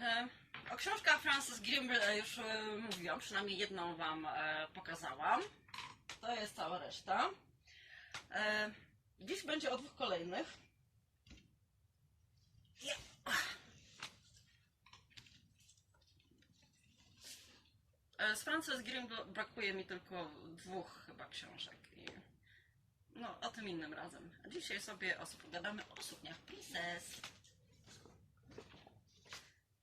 E, O książkach Frances Grimm e, już e, mówiłam, przynajmniej jedną Wam pokazałam. To jest cała reszta. Dziś będzie o dwóch kolejnych. Z Frances Grimm bra- brakuje mi tylko dwóch chyba książek. No, o tym innym razem. Dzisiaj sobie os- pogadamy o sukniach Princess.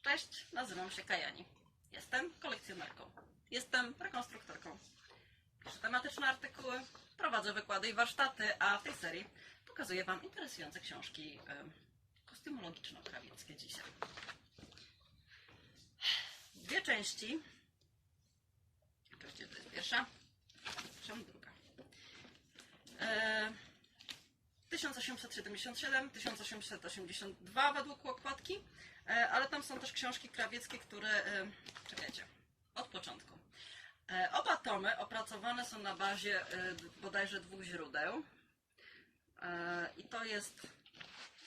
Cześć, nazywam się Kajani. Jestem kolekcjonerką. Jestem rekonstruktorką. Piszę tematyczne artykuły, prowadzę wykłady i warsztaty, a w tej serii pokazuję Wam interesujące książki kostiumologiczno-krawieckie dzisiaj. Dwie części. Oczywiście to jest pierwsza, druga. E, 1877, 1882 według okładki, e, ale tam są też książki krawieckie, które. e, Czekajcie, od początku. E, Oba tomy opracowane są na bazie bodajże dwóch źródeł. I to jest.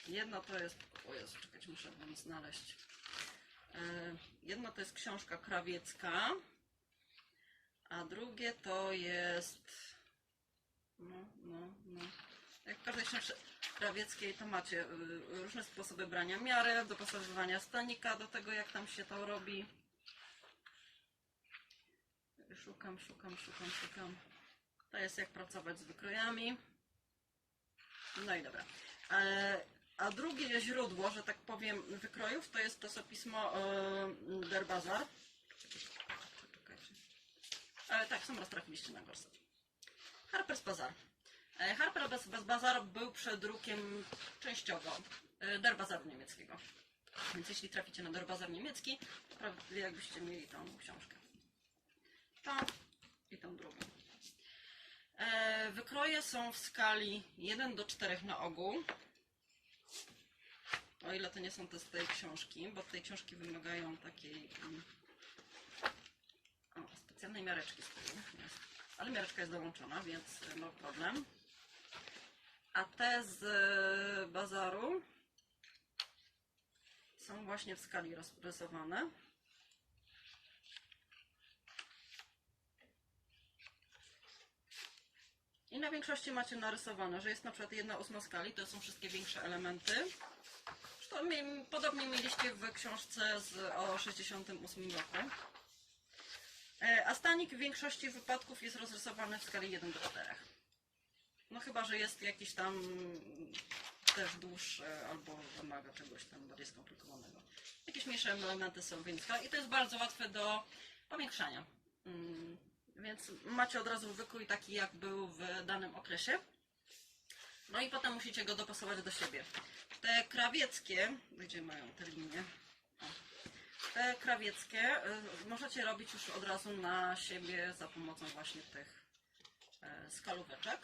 Jedno to jest. O Jezu, czekajcie, muszę wam znaleźć. Jedno to jest książka krawiecka, a drugie to jest. No, no, no. Jak w każdej książce krawieckiej to macie y, różne sposoby brania miary, dopasowywania stanika do tego, jak tam się to robi. Szukam, szukam, szukam, szukam. To jest jak pracować z wykrojami. No i dobra. E, A drugie źródło, że tak powiem, wykrojów to jest czasopismo e, Der Bazar. Czekajcie. E, tak, są roztrafiliście na gorset. Harper's Bazaar. E, Harper's Bazaar był przedrukiem częściowo e, Der Bazaru niemieckiego. Więc jeśli traficie na Der Bazar niemiecki, to jakbyście mieli tą książkę. Tą i tą drugą. E, Wykroje są w skali 1 do 4 na ogół. O ile to nie są te z tej książki, bo tej książki wymagają takiej mm, o, specjalnej miareczki z tyłu. Ale miareczka jest dołączona, więc no problem. A te z y, bazaru są właśnie w skali rozrysowane. I na większości macie narysowane, że jest na przykład jedna ósma skali, to są wszystkie większe elementy. Podobnie mieliście w książce z, o 68 roku. E, A stanik w większości wypadków jest rozrysowany w skali 1 do 4. No chyba, że jest jakiś tam też dłuższy albo wymaga czegoś tam bardziej skomplikowanego. Jakieś mniejsze elementy są więc i to jest bardzo łatwe do powiększania. Mm, Więc macie od razu wykrój taki, jak był w danym okresie. No i potem musicie go dopasować do siebie. Te krawieckie, gdzie mają te linie? O. Te krawieckie y, możecie robić już od razu na siebie za pomocą właśnie tych e, skalóweczek.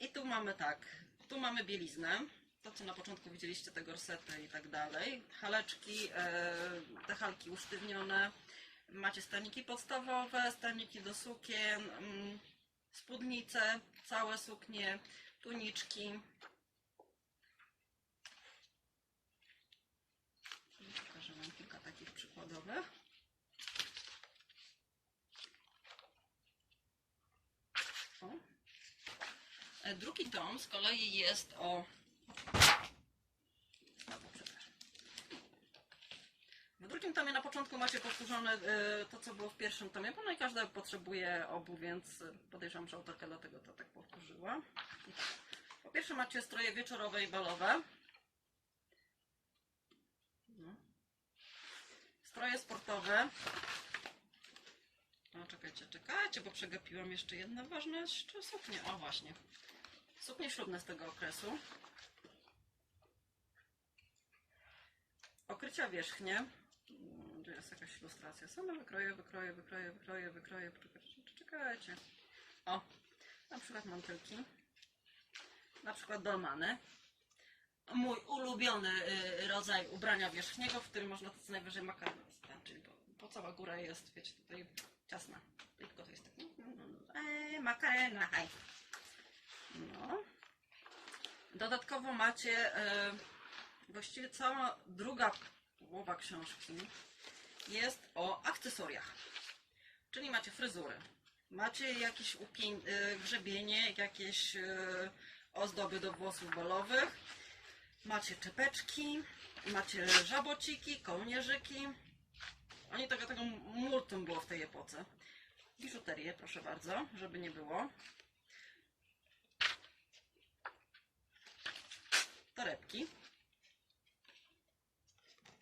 I tu mamy tak, tu mamy bieliznę, to co na początku widzieliście, te gorsety i tak dalej, haleczki, e, te halki usztywnione, macie staniki podstawowe, staniki do sukien, mm, spódnice, całe suknie, tuniczki. Pokażę Wam kilka takich przykładowych. O. E, Drugi tom z kolei jest o. W drugim tomie na początku macie powtórzone e, to, co było w pierwszym tomie, bo no i każda potrzebuje obu, więc e, podejrzewam, że autorka dlatego to tak powtórzyła. Po pierwsze macie stroje wieczorowe i balowe. No. Stroje sportowe. No czekajcie, czekajcie, bo przegapiłam jeszcze jedno ważne suknie. O właśnie. Suknie ślubne z tego okresu. Okrycia wierzchnie. Mm, Gdzie jest jakaś ilustracja? Same wykroje, wykroje, wykroje, wykroje, wykroje. Czekajcie. O, na przykład mantylki. Na przykład dolmany. Mój ulubiony y, rodzaj ubrania wierzchniego, w którym można co najwyżej makaron czyli po, po cała góra jest, wiecie, tutaj ciasna. Tylko to jest tak. Eee, makarena. No. Dodatkowo macie e, właściwie cała druga połowa książki jest o akcesoriach. Czyli macie fryzury, macie jakieś y, grzebienie, jakieś y, ozdoby do włosów balowych, macie czepeczki, macie żabociki, kołnierzyki. Oni tego, tego multum było w tej epoce. Biżuterię, proszę bardzo, żeby nie było. Torebki.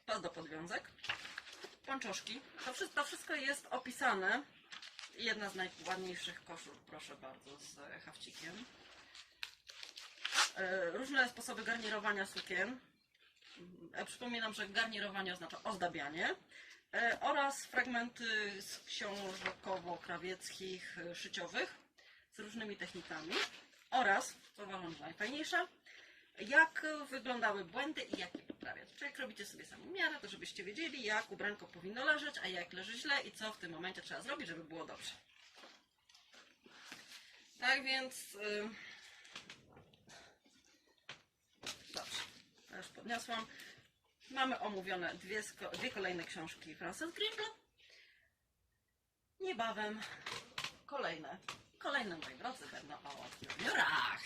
Pas do podwiązek. Pończoszki. To wszystko, to wszystko jest opisane. Jedna z najładniejszych koszul, proszę bardzo, z hawcikiem. E, Różne sposoby garnirowania sukien. E, Przypominam, że garnirowanie oznacza ozdabianie. E, Oraz fragmenty z książkowo-krawieckich, szyciowych z różnymi technikami. Oraz, co uważam, że najfajniejsze, jak wyglądały błędy i jak je poprawiać. Czyli jak robicie sobie sami miarę, to żebyście wiedzieli, jak ubranko powinno leżeć, a jak leży źle i co w tym momencie trzeba zrobić, żeby było dobrze. Tak więc... Dobrze, już podniosłam. Mamy omówione dwie, dwie kolejne książki Frances Grimble. Niebawem kolejne. Kolejne, moi drodzy, będą o juniorach.